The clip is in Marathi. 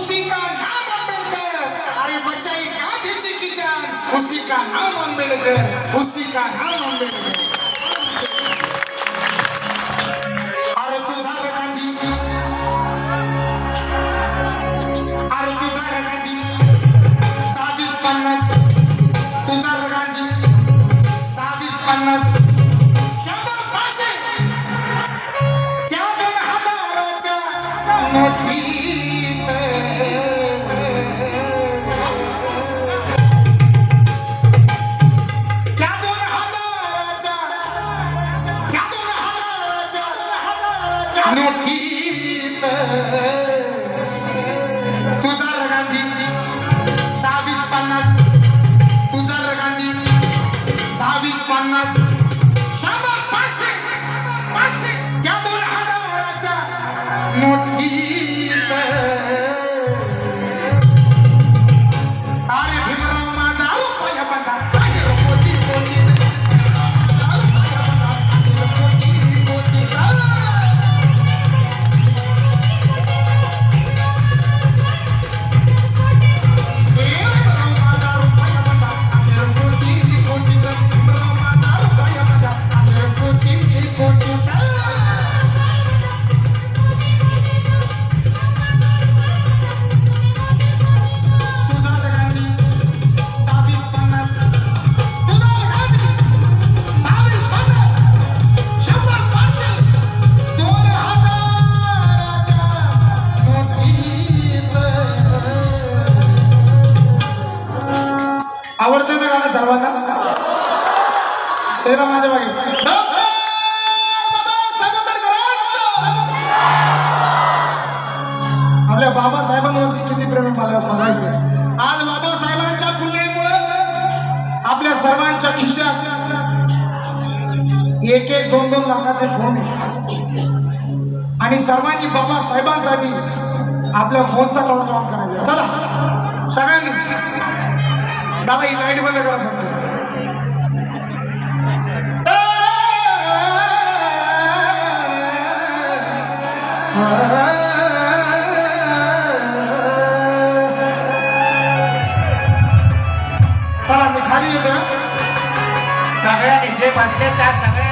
उसी का नाम अम्बेडकर अरे बचाई गांधी की जान? उसी का नाम अम्बेडकर उसी का नाम अम्बेडकर अरे तुझा रे अरे तुझा रे गांधी। दहावीस पन्नास। तुझा रे गांधी। दहावीस पन्नास। शंभर पाचशे त्या दोन हजाराच्या नोटी नोटीत तुझा र गांधी दहावीस पन्नास. तुझा र दहावीस पन्नास. शंभर पाचशे. आवडतं ना गाणं सर्वांना? एकदा माझ्या मागे. आपल्या बाबासाहेबांवरती किती प्रेम मला बघायचं आज बाबासाहेबांच्या पुण्यामुळं आपल्या सर्वांच्या खिशात एक एक दोन दोन लाखाचे फोन आहे. आणि सर्वांनी बाबासाहेबांसाठी आपल्या फोनचा प्रवास ऑन करायचा. चला सगळ्यांनी. दादा ही लाइट बंद करा फक्त. चला मी खाली येतो सगळ्यांनी जे बसले त्या सगळ्या